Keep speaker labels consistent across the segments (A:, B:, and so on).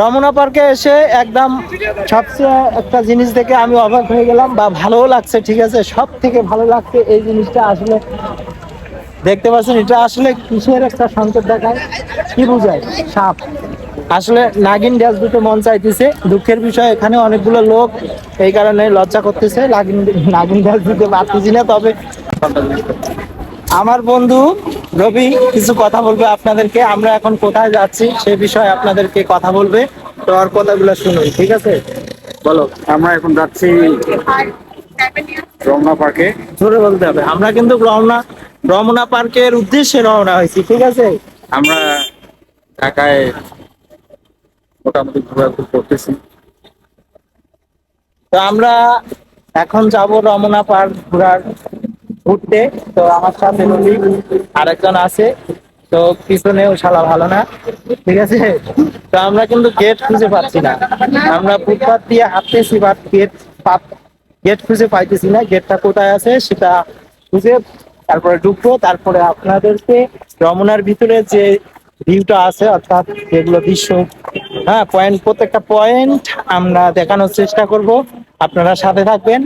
A: রমনা পার্কে এসে একদম সবচেয়ে একটা জিনিস দেখে আমি অবাক হয়ে গেলাম, বা ভালোও লাগছে, ঠিক আছে? সব থেকে ভালো লাগছে এই জিনিসটা আসলে দেখতে পাচ্ছেন, এটা আসলে কিসের একটা সংকেত দেখায়? কি বোঝায়? সাপ। আসলে নাগিন ড্যাস দুটো মন চাইতেছে, দুঃখের বিষয়, এখানে অনেকগুলো লোক এই কারণে লজ্জা করতেছে, নাগিন নাগিন ড্যাস দিতে পারতেছি না, তবে আমার বন্ধু রবি কিছু কথা বলবে আপনাদেরকে? আমরা এখন কোথায় যাচ্ছি সে বিষয়ে আপনাদেরকে কথা বলবে। তো আর কথাগুলো শুনুন ঠিক আছে? বলো।
B: আমরা এখন যাচ্ছি রমনা পার্কে
A: জোরে বলতে হবে। আমরা কিন্তু রমনা রমনা পার্কের উদ্দেশ্যে রওনা হয়েছি ঠিক আছে?
B: আমরা ঢাকায় মোটামুটি ঘোরাঘুরি করতেছি।
A: তো আমরা এখন যাব রমনা পার্ক ঘোরার ঘুরতে। তো আমার সাথে রবি আরেকজন আছে। তো পিছনেও শালা ভালো না। ঠিক আছে? তো আমরা কিন্তু গেট খুঁজে পাচ্ছি না। আমরা ফুটপাথ দিয়ে হাঁটতেছি বাট গেট গেট খুঁজে পাইতেছি না। গেটটা কোথায় আছে সেটা খুঁজে তারপরে ঢুকবো। তারপরে আপনাদেরকে রমনার ভিতরে যে ভিউটা আছে, অর্থাৎ যেগুলো দৃশ্য হ্যাঁ পয়েন্ট প্রত্যেকটা পয়েন্ট আমরা দেখানোর চেষ্টা করব। আপনারা সাথে থাকবেন।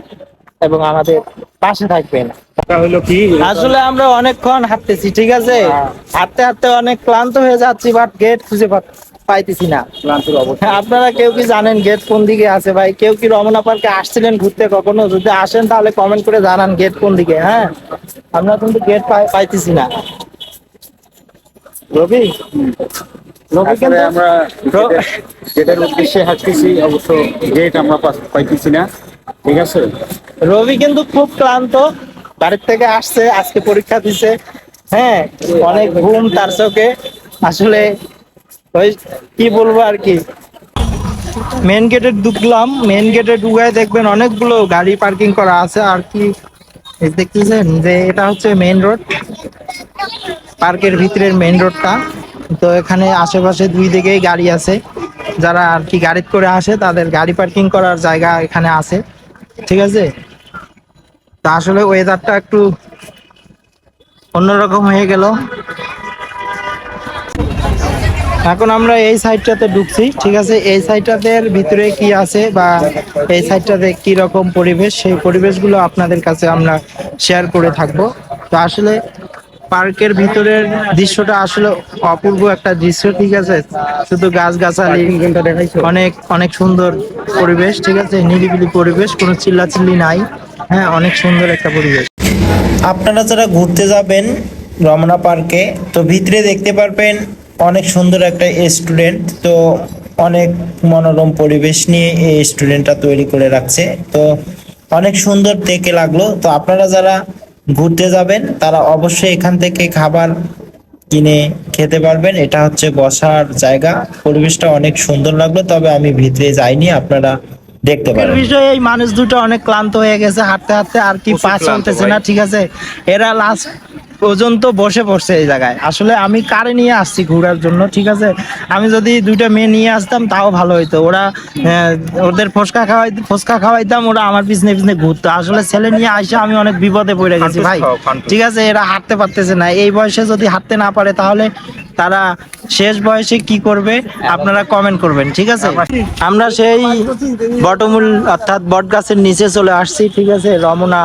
A: এবং আমাদের পাশে থাকবেন।
B: কথা হলো কি?
A: আসলে আমরা অনেকক্ষণ হাঁটতেছি ঠিক আছে? হাঁটতে হাঁটতে অনেক ক্লান্ত হয়ে যাচ্ছি বাট গেট খুঁজে পাইতেছি না।
B: ক্লান্তির অবস্থা।
A: হ্যাঁ, আপনারা কেউ কি জানেন গেট কোন দিকে আছে? ভাই কেউ কি রমনা পার্কে আসছিলেন ঘুরতে কখনো? যদি আসেন তাহলে কমেন্ট করে জানান গেট কোন দিকে হ্যাঁ? আমরা কিন্তু গেট পাইতেছি না। রবি?
B: আমরা গেটের উদ্দেশ্যে হাঁটতেছি অবশ্য গেট আমরা পাইতেছি না। ঠিক আছে?
A: রবি কিন্তু খুব ক্লান্ত। বাড়ির থেকে আসছে, আজকে পরীক্ষা দিছে। হ্যাঁ অনেক ঘুম তার চোখে। আসলে ওই কি বলব আর কি? মেন গেটে ঢুকলাম। মেন গেটে ঢুকায় দেখবেন অনেকগুলো গাড়ি পার্কিং করা আছে। আর কি দেখতেছেন যে এটা হচ্ছে মেইন রোড পার্কের ভিতরের মেইন রোডটা তো এখানে আশেপাশে দুই দিকেই গাড়ি আছে। যারা আর কি গাড়ি করে আসে, তাদের গাড়ি পার্কিং করার জায়গা এখানে আছে। ঠিক আছে? তা আসলে ওয়েদারটা একটু অন্যরকম হয়ে গেল। এখন আমরা এই সাইডটাতে ঢুকছি, ঠিক আছে? এই সাইডটাদের ভিতরে কি আছে বা এই সাইডটাতে কি রকম পরিবেশ? সেই পরিবেশগুলো আপনাদের কাছে আমরা শেয়ার করে থাকব। তো আসলে পার্কের ভিতরের দৃশ্যটা আসলে অপূর্ব একটা দৃশ্য, ঠিক আছে? শুধু গাছগাছালি, অনেক অনেক সুন্দর পরিবেশ, ঠিক আছে? নিরিবিলি পরিবেশ, কোনো চিল্লাচিল্লি নাই। হ্যাঁ অনেক সুন্দর একটা পরিবেশ। আপনারা যারা ঘুরতে যাবেন রমনা পার্কে, তো ভিতরে দেখতে পারবেন অনেক সুন্দর একটা স্টুডেন্ট, তো অনেক মনোরম পরিবেশ নিয়ে এই স্টুডেন্টটা তৈরি করে রাখছে। তো অনেক সুন্দর দেখে লাগল। তো আপনারা যারা ঘুরতে যাবেন তারা অবশ্যই এখান থেকে খাবার কিনে খেতে পারবেন। এটা হচ্ছে বসার জায়গা। পরিবেশটা অনেক সুন্দর লাগল তবে আমি ভিতরে যাইনি আপনারা দেখতে পারেন। বিষয় এই মানুষ দুটো অনেক ক্লান্ত হয়ে গেছে হাঁটতে হাঁটতে আর কি পা চলতেছে না ঠিক আছে? এরা লাস্ট পর্যন্ত বসে পড়ছে এই জায়গায়। আসলে আমি কারে নিয়ে আসছি ঘোরার জন্য ঠিক আছে? আমি যদি দুইটা মেয়ে নিয়ে আসতাম তাও ভালো হইতো। ওরা ওদের ফসকা খাওয়াই ফসকা খাওয়াইতাম ওরা আমার পিছনে পিছনে ঘুরতো। আসলে ছেলে নিয়ে আইসা আমি অনেক বিপদে পড়ে গেছি ভাই। ঠিক আছে এরা হাঁটতে পারতেছে না। এই বয়সে যদি হাঁটতে না পারে তাহলে তারা শেষ বয়সে কি করবে? আপনারা কমেন্ট করবেন ঠিক আছে? আমরা সেই বটমূল অর্থাৎ বটগাছের নিচে চলে আসছি ঠিক আছে? রমনা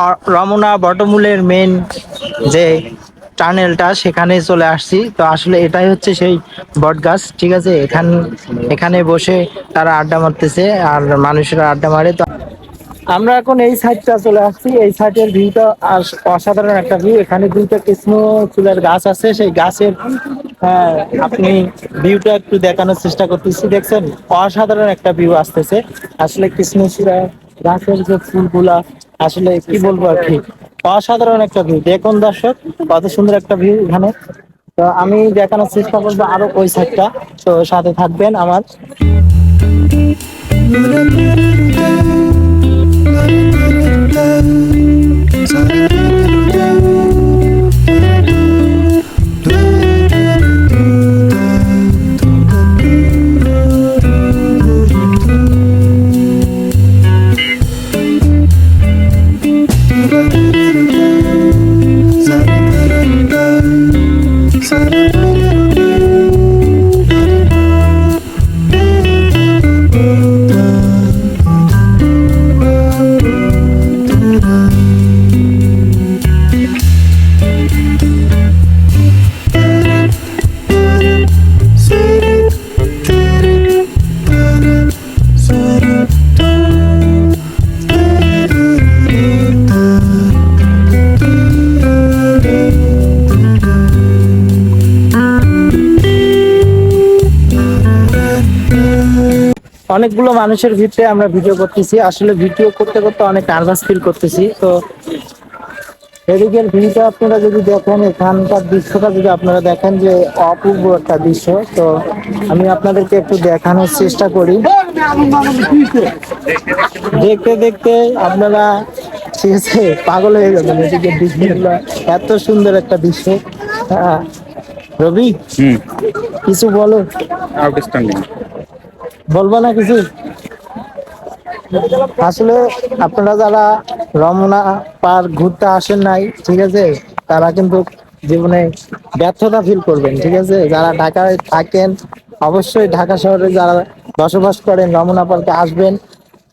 A: আর রমনা বটমূলের মেন যে টানেলটা সেখানে চলে আসছি। তো আসলে এটাই হচ্ছে সেই বট গাছ, ঠিক আছে? এখান, এখানে বসে তারা আড্ডা মারতেছে আর মানুষেরা আড্ডা মারে। তো আমরা এখন এই সাইডটা চলে আসছি। এই সাইডের ভিউটা অসাধারণ একটা ভিউ এখানে দুইটা কৃষ্ণ চুলের গাছ আছে। সেই গাছের হ্যাঁ আপনি ভিউটা একটু দেখানোর চেষ্টা করতেছি। দেখছেন? অসাধারণ একটা ভিউ আসতেছে। আসলে কৃষ্ণচূড়া গাছের যে ফুলগুলা, আসলে কি বলব আর কি? অসাধারণ একটা ভিউ দেখুন দর্শক, কত সুন্দর একটা ভিউ এখানে। তো আমি দেখানোর চেষ্টা করব আরও ওই সাইডটা তো সাথে থাকবেন আমার। Thank you. better অনেকগুলো মানুষের ভিতরে আমরা ভিডিও করতেছি। আসলে ভিডিও করতে করতে অনেক নার্ভাস ফিল করতেছি। তো এদিকের ভিউটা আপনারা যদি দেখেন এখানকার দৃশ্যটা যদি আপনারা দেখেন যে অপূর্ব একটা দৃশ্য তো আমি আপনাদেরকে একটু দেখানোর চেষ্টা করি। দেখতে দেখতে আপনারা ঠিক আছে পাগল হয়ে যাবেন এদিকে দৃশ্যগুলো এত সুন্দর একটা দৃশ্য। হ্যাঁ রবি
B: হুম।
A: কিছু বলো।
B: আউটস্ট্যান্ডিং
A: বলব না কিছু? আসলে আপনারা যারা রমনা পার্ক ঘুরতে আসেন নাই, ঠিক আছে, তারা কিন্তু জীবনে ব্যর্থতা ফিল করবেন, ঠিক আছে? যারা ঢাকায় থাকেন, অবশ্যই ঢাকা শহরে যারা বসবাস করেন, রমনা পার্কে আসবেন।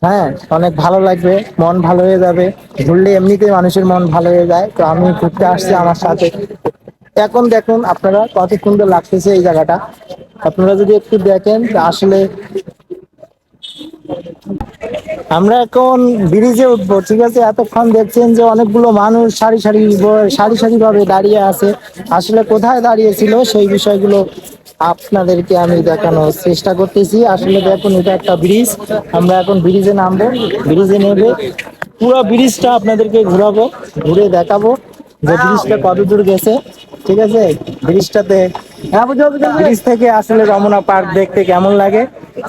A: হ্যাঁ অনেক ভালো লাগবে, মন ভালো হয়ে যাবে। ঘুরলে এমনিতেই মানুষের মন ভালো হয়ে যায়। তো আমি ঘুরতে আসছি আমার সাথে। এখন দেখুন আপনারা কত সুন্দর লাগতেছে এই জায়গাটা। আপনারা যদি একটু দেখেন আসলে আমরা এখন ব্রিজে উঠবো, ঠিক আছে? এতক্ষণ দেখছেন যে অনেকগুলো মানুষ সারি সারি সারি সারি ভাবে দাঁড়িয়ে আছে। আসলে কোথায় দাঁড়িয়ে ছিল সেই বিষয়গুলো আপনাদেরকে আমি দেখানোর চেষ্টা করতেছি। আসলে দেখুন, এটা একটা ব্রিজ। আমরা এখন ব্রিজে নামবো। ব্রিজে নেবে পুরো ব্রিজটা আপনাদেরকে ঘুরাবো, ঘুরে দেখাবো যে ব্রিজটা কত দূর গেছে। ঠিক আছে? ব্রিজটাতে ব্রিজ থেকে আসলে রমনা পার্ক দেখতে কেমন লাগে?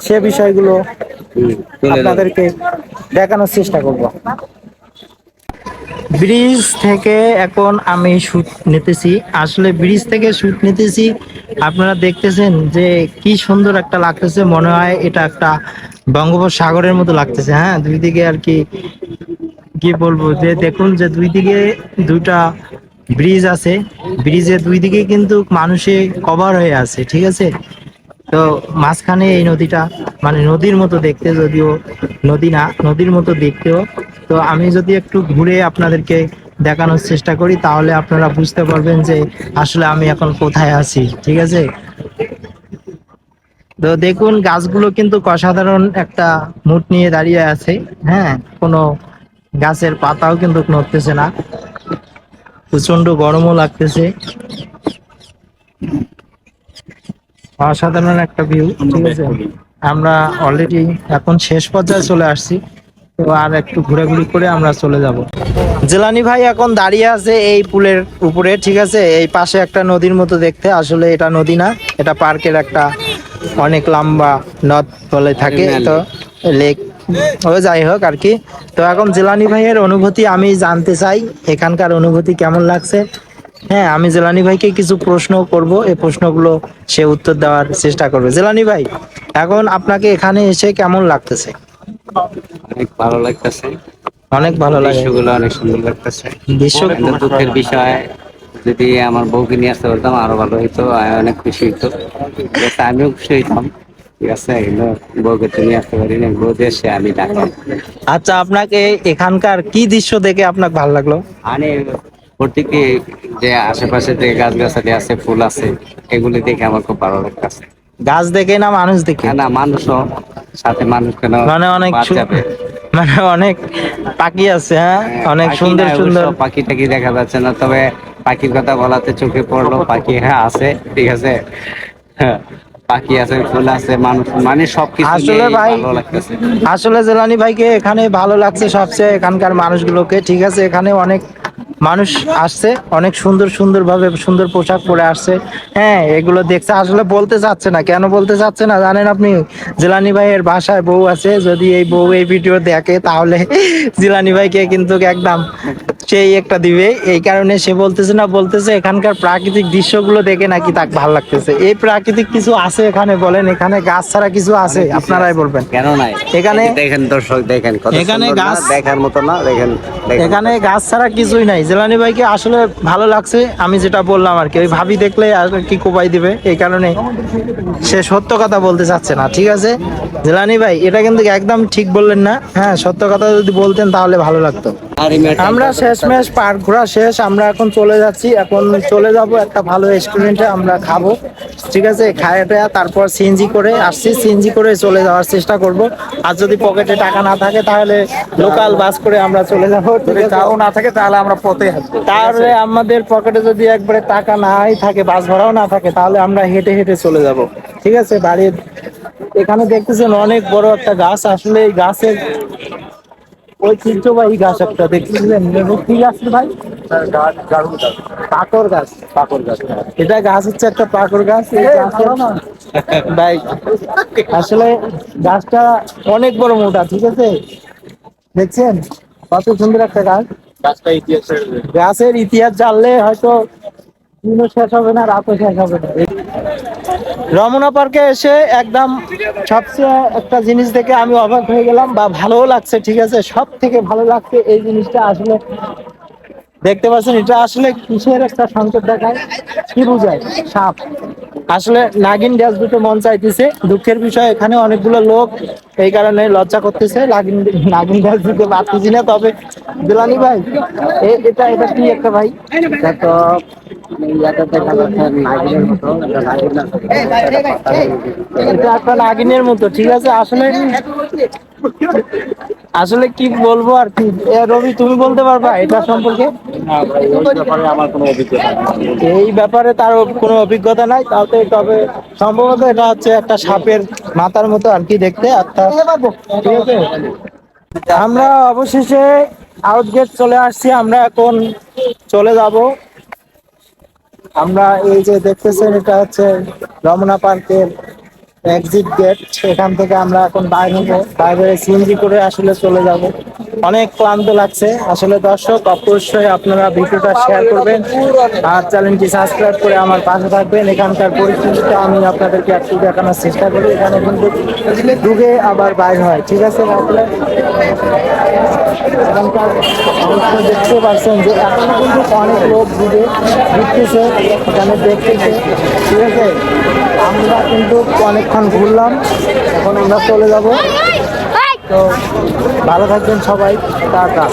A: সে বিষয়গুলো আপনাদেরকে দেখানোর চেষ্টা করব। ব্রিজ থেকে এখন আমি শুট নিতেছি। আসলে ব্রিজ থেকে শুট নিতেছি। আপনারা দেখতেছেন যে কি সুন্দর একটা লাগতেছে। মনে হয় এটা একটা বঙ্গোপসাগরের মতো লাগতেছে। হ্যাঁ দুই দিকে আর কি কি বলব? যে দেখুন যে দুই দিকে দুইটা ব্রিজ আছে। ব্রিজের দুই দিকে কিন্তু মানুষে কভার হয়ে আছে, ঠিক আছে? তো মাঝখানে এই নদীটা মানে নদীর মতো দেখতে যদিও, নদী না, নদীর মতো দেখতেও। তো আমি যদি একটু ঘুরে আপনাদেরকে দেখানোর চেষ্টা করি, তাহলে আপনারা বুঝতে পারবেন যে আসলে আমি এখন কোথায় আছি, ঠিক আছে? তো দেখুন, গাছগুলো কিন্তু অসাধারণ একটা মুড নিয়ে দাঁড়িয়ে আছে হ্যাঁ? কোনো গাছের পাতাও কিন্তু নড়তেছে না। প্রচণ্ড গরমও লাগতেছে। অসাধারণ একটা ভিউ ঠিক আছে? আমরা অলরেডি এখন শেষ পর্যায়ে চলে আসছি তো আর একটু ঘোরাঘুরি করে আমরা চলে যাব। জেলানি ভাই এখন দাঁড়িয়ে আছে এই পুলের উপরে ঠিক আছে? এই পাশে একটা নদীর মতো দেখতে আসলে এটা নদী না এটা পার্কের একটা অনেক লম্বা নদ বলে থাকে তো লেক ও যাই হোক আর কি। তো এখন জেলানি ভাইয়ের অনুভূতি আমি জানতে চাই এখানকার অনুভূতি কেমন লাগছে? হ্যাঁ আমি জেলানি ভাইকে কিছু প্রশ্ন করব এই প্রশ্নগুলো সে উত্তর দেওয়ার চেষ্টা করবে। জেলানি ভাই এখন আপনাকে এখানে এসে কেমন লাগতেছে?
C: অনেক ভালো লাগতেছে।
A: অনেক ভালো লাগে।
C: দৃশ্যগুলো অনেক সুন্দর লাগতেছে।
A: দৃশ্য
C: কিন্তু দুঃখের বিষয় যদি আমার বউকে নিয়ে আসতে পারতাম আরও ভালো হইতো অনেক খুশি হইতো। আমিও খুশি হইতাম। ঠিক আছে কিন্তু বউকে তো আসতে পারি না বউ দেশে আমি ঢাকা
A: আচ্ছা আপনাকে এখানকার কি দৃশ্য দেখে আপনার ভালো লাগল?
C: প্রত্যেকে যে আশেপাশে যে গাছ গাছালি আছে ফুল আছে এগুলি দেখে আমার খুব ভালো লাগতেছে।
A: গাছ দেখে না মানুষ দেখে?
C: না মানুষও সাথে মানুষ কেন
A: মানে অনেক মানে অনেক পাখি আছে হ্যাঁ? অনেক সুন্দর সুন্দর।
C: পাখি টাকি দেখা যাচ্ছে না তবে পাখির কথা বলাতে চোখে পড়ল পাখি হ্যাঁ আছে ঠিক আছে। হ্যাঁ, পাখি আছে ফুল আছে মানুষ মানে সবকিছু
A: আসলে ভাই আসলে জেলানি ভাইকে এখানে ভালো লাগছে সবচেয়ে এখানকার মানুষগুলোকে ঠিক আছে? এখানে অনেক মানুষ আসছে অনেক সুন্দর সুন্দর ভাবে সুন্দর পোশাক পরে আসছে। হ্যাঁ এগুলো দেখছে আসলে বলতে চাচ্ছে না। কেন বলতে চাচ্ছে না? জানেন আপনি জিলানি ভাইয়ের বাসায় বউ আছে যদি এই বউ এই ভিডিও দেখে তাহলে জিলানি ভাইকে কিন্তু একদম সেই একটা দিবে। এই কারণে সে বলতেছে না বলতেছে এখানকার প্রাকৃতিক দৃশ্যগুলো দেখে নাকি তাক ভালো লাগতেছে। এই প্রাকৃতিক কিছু আছে এখানে বলেন এখানে গাছ ছাড়া কিছু আছে? আপনারাই বলবেন।
C: কেন নাই?
A: এখানে-
C: দেখেন দর্শক দেখেন
A: এখানে গাছ-
C: দেখার মতো না দেখেন
A: এখানে গাছ ছাড়া কিছুই নাই। জেলানি ভাইকে আসলে ভালো লাগছে আমি যেটা বললাম আর কি। ওই ভাবি দেখলে আর কি কোপাই দিবে। এই কারণে সে সত্য কথা বলতে চাচ্ছে না ঠিক আছে? জেলানি ভাই এটা কিন্তু একদম ঠিক বললেন না। হ্যাঁ সত্য কথা যদি বলতেন তাহলে ভালো লাগতো।
C: আমরা
A: আমরা শেষমেশ পার্ক ঘোরা শেষ আমরা এখন চলে যাচ্ছি। এখন চলে যাব একটা ভালো রেস্টুরেন্টে আমরা খাব। ঠিক আছে খায় টায়া তারপর সিএনজি করে আসছি। সিএনজি করে চলে যাওয়ার চেষ্টা করব। আর যদি পকেটে টাকা না থাকে তাহলে লোকাল বাস করে আমরা চলে যাব। আছে?
B: তাও না থাকে তাহলে আমরা পথে হাঁটবো।
A: তাহলে আমাদের পকেটে যদি একবারে টাকা নাই থাকে বাস ভাড়াও না থাকে তাহলে আমরা হেঁটে হেঁটে চলে যাব। ঠিক আছে বাড়ির এখানে দেখতেছেন অনেক বড় একটা গাছ। আসলে এই গাছের ঐতিহ্যবাহী গাছ একটা দেখতেছিলেন এবং কি গাছ ভাই? পাকর গাছ। পাকর গাছ। এটা গাছ হচ্ছে একটা পাকর গাছ। ভাই আসলে গাছটা অনেক বড় মোটা ঠিক আছে? দেখছেন? কত সুন্দর একটা গাছ।
B: গাছটা ইতিহাসের
A: গাছের ইতিহাস জানলে হয়তো দিনও শেষ হবে না, রাতও শেষ হবে না। রমনা পার্কে এসে একদম সবচেয়ে একটা জিনিস দেখে আমি অবাক হয়ে গেলাম, বা ভালোও লাগছে, ঠিক আছে? সব থেকে ভালো লাগছে এই জিনিসটা আসলে, দেখতে পাচ্ছেন, এটা আসলে কিসের একটা সংকেত দেখায়? কি বুঝায়? সাপ। আসলে নাগিন গ্যাস দুটো মন চাইতেছে। দুঃখের বিষয় এখানে অনেকগুলো লোক এই কারণে লজ্জা করতেছে। নাগিন নাগিন গ্যাস দুটো পারতেছি না তবে দিলানি ভাই এটা এটা কি একটা ভাই?
C: তো। এটা
A: একটা নাগিনের মতো ঠিক আছে? আসলে আসলে কি বলব আর কি? রবি তুমি বলতে পারবা এটা সম্পর্কে?
B: না ভাই ওই ব্যাপারে আমার কোনো অভিজ্ঞতা নেই।
A: এই ব্যাপারে তার কোনো অভিজ্ঞতা নাই তাতে তবে সম্ভবত এটা হচ্ছে একটা সাপের মাথার মতো আর কি দেখতে ঠিক আছে? আমরা অবশেষে আউটগেট চলে আসছি আমরা এখন চলে যাব। আমরা এই যে দেখতেছেন এটা হচ্ছে রমনা পার্কের এক্সিট গেট সেখান থেকে আমরা এখন বাইরে বাইরে সিএনজি করে আসলে চলে যাব। অনেক ক্লান্ত লাগছে। আসলে দর্শক, অবশ্যই আপনারা ভিডিওটা শেয়ার করবেন আর চ্যানেলটি সাবস্ক্রাইব করে আমার পাশে থাকবেন। এখানকার পরিস্থিতিটা আমি আপনাদেরকে একটু দেখানোর চেষ্টা করি। এখানে কিন্তু ডুবে আবার বাইর হয়, ঠিক আছে? এখানকার দেখতে পাচ্ছেন যে এখনও কিন্তু অনেক লোক ঘুরে ঘুরতেছে এখানে দেখতেছে, ঠিক আছে? আমরা কিন্তু অনেকক্ষণ ঘুরলাম, এখন আমরা চলে যাব। তো ভালো থাকবেন সবাই টাটা।